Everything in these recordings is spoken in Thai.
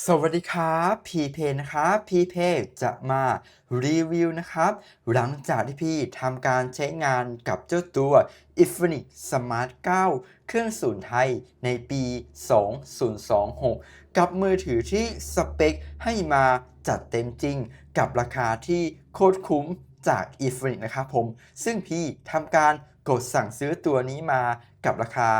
สวัสดีครับพีเพนะครับพีเพจะมารีวิวนะครับ หลังจากที่พี่ทำการใช้งานกับเจ้าตัว i f i n i x Smart 9 เครื่องศูนไทยในปี 2026 กับมือถือที่สเปคให้มาจัดเต็มจริง กับราคาที่โคตรคุ้มจาก i f i n i x นะครับผม ซึ่งพี่ทำการกดสั่งซื้อตัวนี้มากับราคา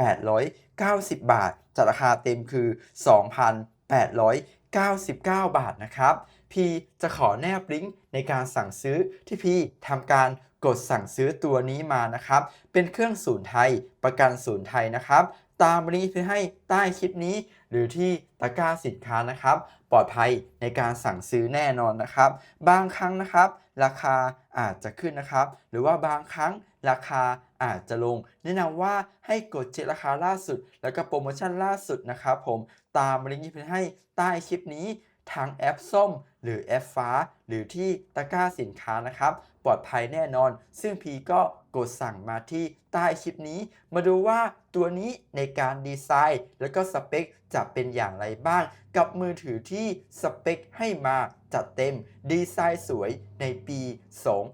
1,890 บาทจากราคาเต็มคือ 2,899 บาทนะครับ พี่จะขอแนบลิงก์ในการสั่งซื้อที่พี่ทำการกดสั่งซื้อตัวนี้มานะครับ เป็นเครื่องศูนย์ไทยประกันศูนย์ไทยนะครับ ตามลิงก์ที่ให้ใต้คลิปนี้ หรือที่ตะกร้าสินค้านะครับ ปลอดภัยในการสั่งซื้อแน่นอนนะครับ บางครั้งนะครับ ราคาอาจจะขึ้นนะครับ หรือว่าบางครั้งราคา อาจจะลง แนะนำว่าให้กดเช็คราคาล่าสุด แล้วก็โปรโมชั่นล่าสุดนะครับผมตามลิงก์ที่ให้ใต้คลิปนี้ทางแอปส้ม หรือแอปฟ้า หรือที่ตะกร้าสินค้านะครับ ปลอดภัยแน่นอน ซึ่งพีก็กดสั่งมาที่ใต้คลิปนี้ มาดูว่าตัวนี้ในการดีไซน์ แล้วก็สเปคจะเป็นอย่างไรบ้าง กับมือถือที่สเปคให้มาจัดเต็มดีไซน์สวยในปี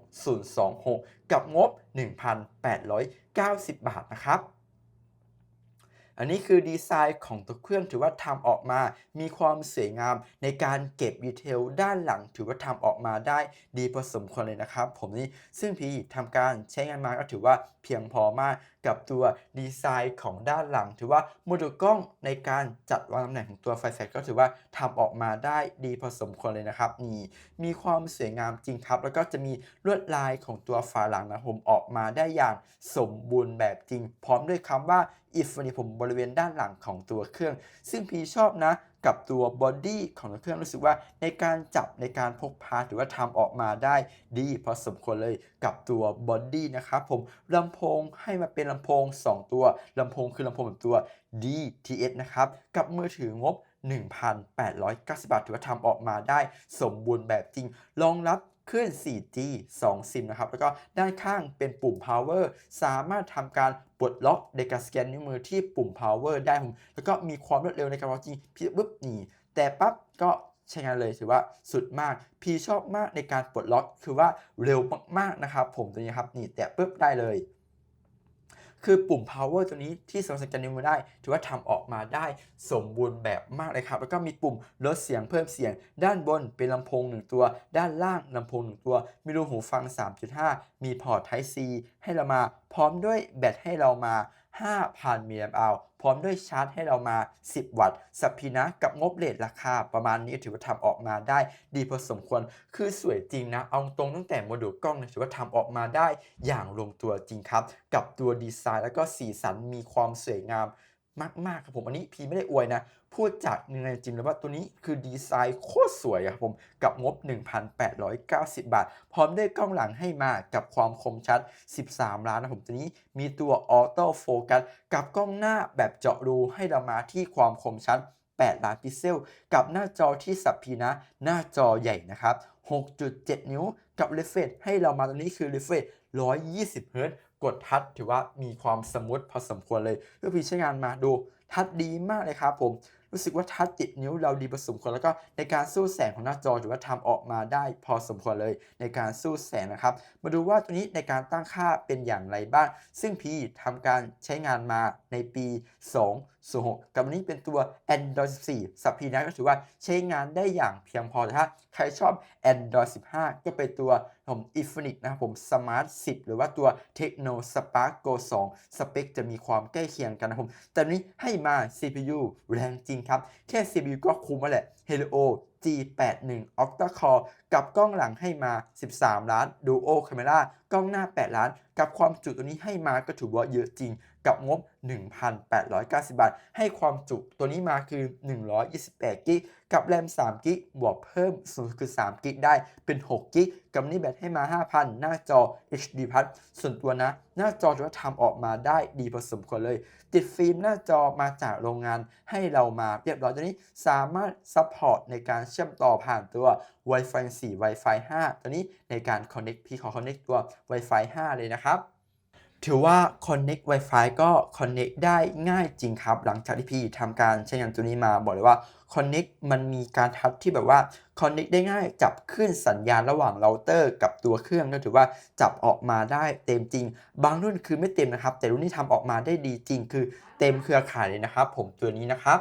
2026 กับงบ 1,890 บาทนะครับอันนี้คือดีไซน์ของตัวเครื่องถือว่าทำออกมา มีความสวยงามในการเก็บดีเทลด้านหลังถือว่าทำออกมาได้ดีพอสมควรเลยนะครับ ผมนี่ซึ่งพีทำการใช้งานมาก็ถือว่าเพียงพอมาก กับตัวดีไซน์ของด้านหลัง ถือว่าโมดูลกล้องในการจัดวางตำแหน่งของตัวไฟแฟลชก็ถือว่าทำออกมาได้ดีพอสมควรเลยนะครับนี่มีความสวยงามจริงครับ แล้วก็จะมีลวดลายของตัวฝาหลังนะผมออกมาได้อย่างสมบูรณ์แบบจริง พร้อมด้วยคำว่า if นี่ผมบริเวณด้านหลังของตัวเครื่อง ซึ่งพีชอบนะ กับตัวบอดี้ของเครื่องรู้สึกว่าในการจับในการพกพาถือว่าทำออกมาได้ดีพอสมควรเลยกับตัวบอดี้นะครับผมลำโพงให้มาเป็นลำโพง 2 ตัวลำโพงคือลำโพงแบบตัว DTS นะครับกับมือถืองบ 1,890 บาทถือว่าทำออกมาได้สมบูรณ์แบบจริงรองรับ ขึ้น 4G 2 ซิมนะครับ แล้วก็ด้านข้างเป็นปุ่ม power สามารถทำการปลดล็อกในการสแกนนิ้วมือที่ปุ่ม power ได้ผม แล้วก็มีความรวดเร็วในการวางจริงพี่ปุ๊บนี่แต่ปั๊บก็ใช้งานเลยถือว่าสุดมาก พี่ชอบมากในการปลดล็อกคือว่าเร็วมากๆนะครับ ผมตัวนี้ครับนี่แตะปุ๊บได้เลย คือปุ่ม power ตัวนี้ที่สามารถสแกนนิ้วมือได้ ถือว่าทำออกมาได้สมบูรณ์แบบมากเลยครับ แล้วก็มีปุ่มลดเสียงเพิ่มเสียง ด้านบนเป็นลำโพง 1 ตัว ด้านล่างลำโพง 1 ตัว มีรูหูฟัง 3.5 มีพอร์ต Type C ให้เรามา พร้อมด้วยแบตให้เรามา 5,000มิลลิแอมป์อพร้อมด้วยชาร์จให้เรามา 10 วัตต์ สัพพีนะกับงบเลทราคา ประมาณนี้ถือว่าทำออกมาได้ ดีพอสมควร คือสวยจริงนะ เอาตรงตั้งแต่โมดูลกล้องนะถือว่าทำออกมาได้อย่างลงตัวจริงครับ กับตัวดีไซน์แล้วก็สีสันมีความสวยงาม มากๆครับผมอันนี้พีไม่ได้อวยนะพูดจากเนื้อจริงเลยว่าตัวนี้คือดีไซน์โคตรสวยครับผมกับงบ 1,890 บาท พร้อมได้กล้องหลังให้มากับความคมชัด 13 ล้านนะผมตัวนี้มีตัวออโต้โฟกัสกับกล้องหน้าแบบเจาะรูให้เรามาที่ความคมชัด 8 ล้านพิกเซล กับหน้าจอที่สับพีนะหน้าจอใหญ่นะครับ6.7 นิ้วกับเรฟเฟรให้เรามาตรงนี้คือเรฟเฟร 120 เฮิรตกดทัชถือว่ามีความสมูทพอสมควรเลยเพื่อพี่ใช้งานมาดูทัชดีมากเลยครับผมรู้สึกว่าทัชติดนิ้วเราดีพอสมควรแล้วก็ในการสู้แสงของหน้าจอถือว่าทำออกมาได้พอสมควรเลย ในการสู้แสงนะครับ มาดูว่าตัวนี้ในการตั้งค่าเป็นอย่างไรบ้าง ซึ่งพีทำการใช้งานมาในปี 2 06กับอันนี้เป็นตัว Android 14 สับพีนะก็ถือว่าใช้งานได้อย่างเพียงพอแต่ถ้าใครชอบ Android 15 ก็เป็นตัวผม i f i n i x นะครับผม Smart 10 หรือว่าตัว Techno Spark Go 2 สเปคจะมีความใกล้เคียงกันนะครับผมแต่อันนี้ให้มา CPU แรงจริงครับ แค่ CPU ก็คุ้มแล้วแหละ Helio G81 Octa Core กับกล้องหลังให้มา 13 ล้าน Duo Camera กล้องหน้า 8 ล้าน กับความจุตัวนี้ให้มาก็ถือว่าเยอะจริง กับงบ 1,890 บาท ให้ความจุตัวนี้มาคือ 128กิก กับแรม3กิกบวกเพิ่มสูงคือ3กิกได้เป็น6กิกกับนี้แบตให้มา 5,000 หน้าจอ HD Plus ส่วนตัวนะ หน้าจอถือว่าทำออกมาได้ดีพอสมควรเลย ติดฟิล์มหน้าจอมาจากโรงงานให้เรามาเรียบร้อยตัวนี้สามารถซัพพอร์ตในการเชื่อมต่อผ่านตัว Wi-Fi 4 Wi-Fi 5 ตัวนี้ในการ Connect พี่ขอ Connect ตัว Wi-Fi 5 เลยนะครับ ถือว่า Connect Wi-Fi ก็ Connect ได้ง่ายจริงครับ หลังจากที่พี่ทำการใช้งานตัวนี้มาบอกเลยว่า Connect มันมีการทัชที่แบบว่า Connect ได้ง่ายจับขึ้นสัญญาณระหว่างเราเตอร์กับตัวเครื่องก็ถือว่าจับออกมาได้เต็มจริง บางรุ่นคือไม่เต็มนะครับ แต่รุ่นนี้ทำออกมาได้ดีจริง คือเต็มเครือข่ายเลยนะครับ ผมตัวนี้นะครับ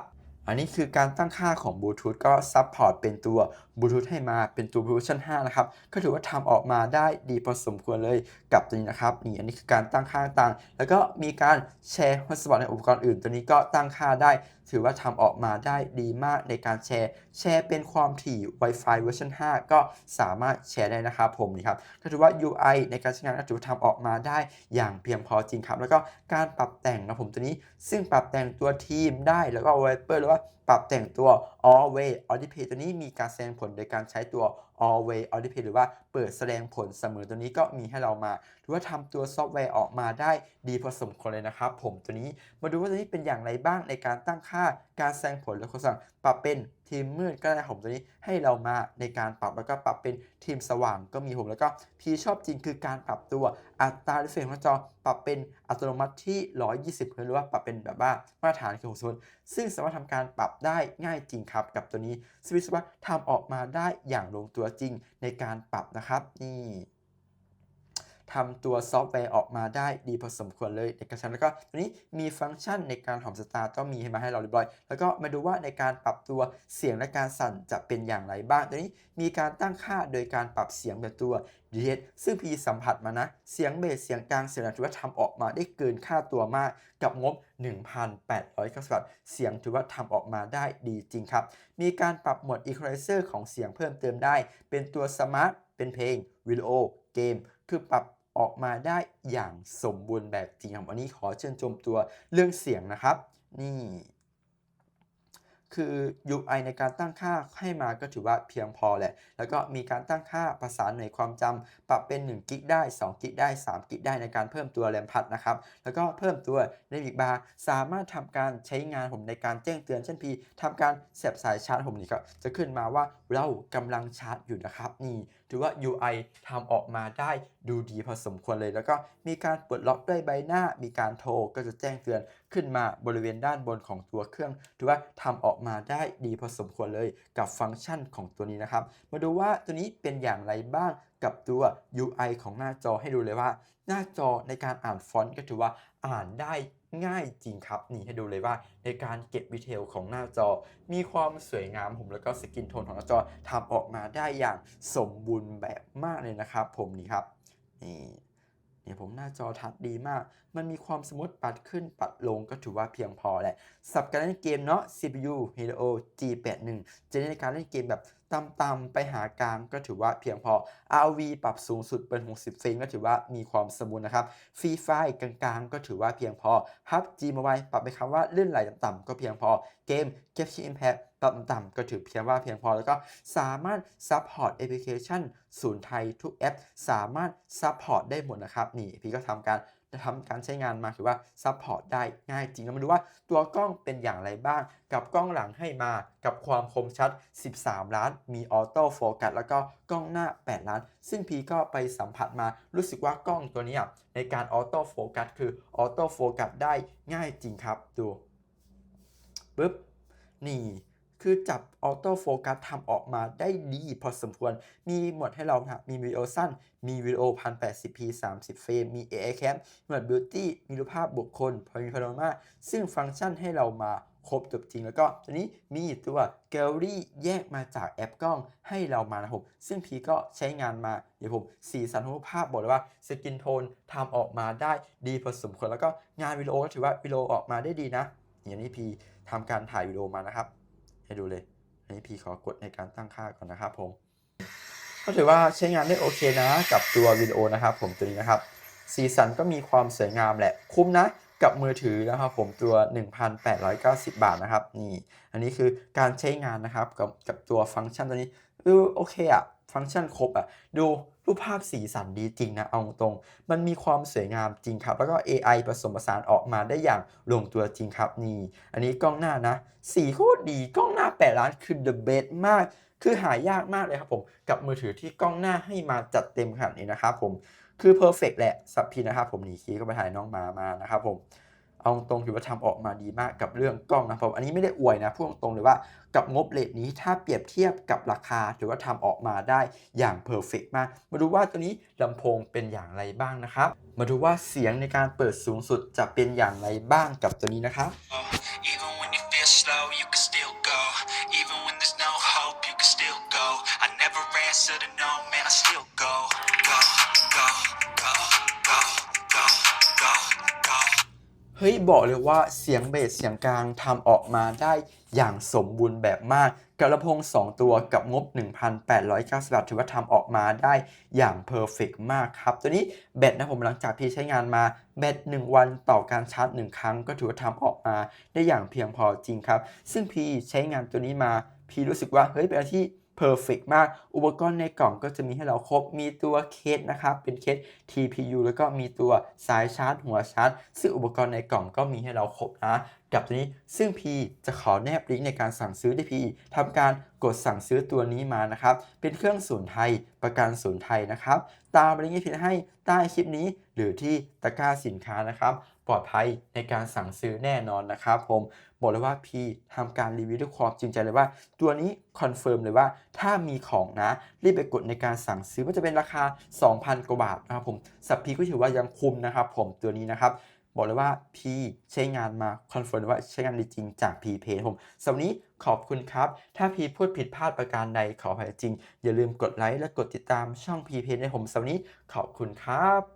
อันนี้คือการตั้งค่าของบลูทูธก็ซัพพอร์ตเป็นตัว บลูทูธให้มาเป็นตัวบลูทูธชั้น 5 นะครับ ก็ถือว่าทำออกมาได้ดีพอสมควรเลยกับตัวนี้นะครับนี่อันนี้คือการตั้งค่าต่างๆแล้วก็มีการแชร์ฮอตสปอตในอุปกรณ์อื่น ตัวนี้ก็ตั้งค่าได้ ถือว่าทำออกมาได้ดีมากในการแชร์ แชร์เป็นความถี่ Wi-Fi เวอร์ชัน5 ก็สามารถแชร์ได้นะครับผมนี่ครับก็ถือว่า UI ในการใช้งานก็ถือว่าทำออกมาได้อย่างเพียงพอจริงครับ แล้วก็การปรับแต่งนะผมตัวนี้ ซึ่งปรับแต่งตัวทีมได้แล้วก็ Viper หรือว่า ปรับแต่งตัว Always Auto Display ตัวนี้มีการแสดงผลโดยการใช้ตัว Always audit หรือว่าเปิดแสดงผลเสมอตัวนี้ก็มีให้เรามาถือว่าทำตัวซอฟต์แวร์ออกมาได้ดีพอสมควรเลยนะครับ ผมตัวนี้มาดูว่าตัวนี้เป็นอย่างไรบ้างในการตั้งค่าการแสดงผลและคำสั่งปรับเป็นทีมมืดก็ได้ผมตัวนี้ให้เรามาในการปรับแล้วก็ปรับเป็นทีมสว่างก็มีผมแล้วก็พี่ชอบจริงคือการปรับตัวอัตราเรฟเฟรนของจอปรับเป็นอัตโนมัติที่ 120เฮิร์ตหรือว่าปรับเป็นแบบว่ามาตรฐานคือ60เฮิร์ตซ์ซึ่งสามารถทำการปรับได้ง่ายจริงครับกับตัวนี้สวิสว่าทำออกมาได้อย่างลงตัวจริงในการปรับนะครับ นี่ ทำตัวซอฟต์แวร์ออกมาได้ดีพอสมควรเลยในการใช้แล้วก็ตัวนี้มีฟังก์ชันในการหอมสตาร์ก็มีให้มาให้เราเรียบร้อย แล้วก็มาดูว่าในการปรับตัวเสียงและการสั่นจะเป็นอย่างไรบ้างตัวนี้มีการตั้งค่าโดยการปรับเสียงแบบตัว d h ซึ่งพีสัมผัสมานะ เสียงเบสเสียงกลางเสียงถือว่าทำออกมาได้เกินค่าตัวมากกับงบ 1,890บาทเสียงถือว่าทำออกมาได้ดีจริงครับ มีการปรับโหมด Equalizer ของเสียงเพิ่มเติมได้ เป็นตัวสมาร์ทเป็นเพลงวิดีโอเกม คือปรับ ออกมาได้อย่างสมบูรณ์แบบจริงครับวันนี้ขอเชิญชมตัวเรื่องเสียงนะครับ นี่ คือ UI ในการตั้งค่าให้มาก็ถือว่าเพียงพอแหละ แล้วก็มีการตั้งค่าภาษาหน่วยความจำปรับเป็น1กิกได้2กิกได้3กิกได้ในการเพิ่มตัวแรมพัดนะครับ แล้วก็เพิ่มตัวเ a มิกบาร์สามารถทำการใช้งานผมในการแจ้งเตือนเช่นพีทำการเสียบสายชาร์จผมนี่ก็จะขึ้นมาว่าเรากำลังชาร์จอยู่นะครับ นี่ถือว่า UI ทำออกมาได้ดูดีพอสมควรเลย แล้วก็มีการปลดล็อกด้วยใบหน้ามีการโทรก็จะแจ้งเตือนขึ้นมาบริเวณด้านบนของตัวเครื่อง ถือว่าทำออกมาได้ดีพอสมควรเลยกับฟังก์ชันของตัวนี้นะครับ มาดูว่าตัวนี้เป็นอย่างไรบ้างกับตัว UI ของหน้าจอให้ดูเลยว่า หน้าจอในการอ่านฟอนต์ก็ถือว่าอ่านได้ง่ายจริงครับ นี่ให้ดูเลยว่าในการเก็บดีเทลของหน้าจอ มีความสวยงามผมแล้วก็สกินโทนของหน้าจอทำออกมาได้อย่างสมบูรณ์แบบมากเลยนะครับ ผมนี่ครับนี่ เนี่ยผมหน้าจอทัดดีมาก มันมีความสมูทปัดขึ้นปัดลงก็ถือว่าเพียงพอแหละสับการเล่นเกมเนาะ CPU Helio G81 จะในการเล่นเกมแบบ ต่ำๆไปหากลางก็ถือว่าเพียงพอ RV ปรับสูงสุดเป็น 60เฟรมก็ถือว่ามีความสมบูรณ์นะครับฟรีไฟกลางๆ ก็ถือว่าเพียงพอ PUBG Mobile ปรับไปคำว่าเลื่อนไหลต่ำๆก็เพียงพอเกม Genshin Impact ปรับต่ำๆก็ถือเพียงว่าเพียงพอแล้วก็สามารถ Support แอปพลิเคชันศูนย์ไทยทุกแอป สามารถ Support ได้หมดนะครับนี่พี่ก็ทำการ ทำการใช้งานมาถือว่าซัพพอร์ตได้ง่ายจริงแล้วมาดูว่าตัวกล้องเป็นอย่างไรบ้าง กับกล้องหลังให้มากับความคมชัด 13 ล้าน มีออโต้โฟกัสแล้วก็กล้องหน้า 8 ล้าน ซึ่งพีก็ไปสัมผัสมารู้สึกว่ากล้องตัวนี้ในการออโต้โฟกัสคือออโต้โฟกัสได้ง่ายจริงครับดูปึ๊บนี่ คือจับออโต้โฟกัสทำออกมาได้ดีพอสมควร มีหมวดให้เราครับมีวิดีโอสั้น มีวิดีโอ 1080p 30 เฟรม มี AI Cam หมวด Beauty มีรูปภาพบุคคลพอมีพาโนมาซึ่งฟังก์ชันให้เรามาครบจบจริงแล้วก็ตัวนี้มีตัวแกลเลอรี่แยกมาจากแอปกล้องให้เรามานะครับผมซึ่งพีก็ใช้งานมา เดี๋ยวผมสีสันของรูปภาพบอกเลยว่าสกินโทนทำออกมาได้ดีพอสมควรแล้วก็งานวิดีโอก็ถือว่าวิดีโอออกมาได้ดีนะอย่างนี้พีทำการถ่ายวิดีโอมานะครับ ให้ดูเลย อันนี้พี่ขอกดในการตั้งค่าก่อนนะครับผม ก็ถือว่าใช้งานได้โอเคนะกับตัววิดีโอนะครับ ผมตัวนี้นะครับ สีสันก็มีความสวยงามแหละ คุ้มนะกับมือถือนะครับผมตัว 1,890 บาทนะครับนี่ อันนี้คือการใช้งานนะครับกับกับตัวฟังก์ชันตัวนี้อือโอเคอะ ฟังก์ชันครบอะดูรูปภาพสีสันดีจริงนะ เอาตรง มันมีความสวยงามจริงครับ แล้วก็ AI ผสมผสานออกมาได้อย่างลงตัวจริงครับนี่ อันนี้กล้องหน้านะ สีโคตรดี กล้องหน้า 8 ล้านคือ the best มาก คือหายากมากเลยครับผม กับมือถือที่กล้องหน้าให้มาจัดเต็มขนาดนี้นะครับผม คือเพอร์เฟกแหละสับพีนะครับผมหนีคีย์ก็ไปถ่ายน้องหมามานะครับผม เอาตรงๆถือว่าทำออกมาดีมากกับเรื่องกล้องนะครับผมอันนี้ไม่ได้อวยนะพูดตรงเลยว่ากับงบเลทนี้ถ้าเปรียบเทียบกับราคาถือว่าทำออกมาได้อย่างเพอร์เฟกมาก มาดูว่าตัวนี้ลำโพงเป็นอย่างไรบ้างนะครับ มาดูว่าเสียงในการเปิดสูงสุดจะเป็นอย่างไรบ้างกับตัวนี้นะครับ Even when you feel slow, you can still go. Even when there's no hope, you can still go. I never answer to no, man, I still go, เฮ้ยบอกเลยว่าเสียงเบสเสียงกลางทำออกมาได้อย่างสมบูรณ์แบบมากกับลำโพง 2 ตัวกับงบ 1,890บาทถือว่าทำออกมาได้อย่างเพอร์เฟกมากครับ ตัวนี้แบตนะผมหลังจากพี่ใช้งานมาแบต1 วันต่อการชาร์จ 1 ครั้ง ก็ถือว่าทำออกมาได้อย่างเพียงพอจริงครับ ซึ่งพี่ใช้งานตัวนี้มาพี่รู้สึกว่าเฮ้ยเป็นอะไรที่ เพอร์เฟกมาก อุปกรณ์ในกล่องก็จะมีให้เราครบ มีตัวเคสนะครับ เป็นเคส TPU แล้วก็มีตัวสายชาร์จ หัวชาร์จ ซึ่งอุปกรณ์ในกล่องก็มีให้เราครบนะกับตัวนี้ซึ่งพีจะขอแนบลิงก์ในการสั่งซื้อที่พีทำการกดสั่งซื้อตัวนี้มานะครับ เป็นเครื่องศูนย์ไทยประกันศูนย์ไทยนะครับ ตามลิงก์ที่พี่ให้ใต้คลิปนี้ หรือที่ตะกร้าสินค้านะครับ ปลอดภัยในการสั่งซื้อแน่นอนนะครับผม บอกเลยว่าพี่ทำการรีวิวด้วยความจริงใจเลยว่า ตัวนี้คอนเฟิร์มเลยว่าถ้ามีของนะ รีบไปกดในการสั่งซื้อมันจะเป็นราคา 2,000 กว่าบาทนะครับผมสับพีก็ถือว่ายังคุ้มนะครับผมตัวนี้นะครับบอกเลยว่าพี่ใช้งานมาคอนเฟิร์มว่าใช้งานดีจริงจากพีเพผมสำหรับนี้ขอบคุณครับ ถ้าพีพูดผิดพลาดประการใดขออภัยจริง อย่าลืมกดไลค์และกดติดตามช่องพีเพให้ผมสำหรับนี้ขอบคุณครับ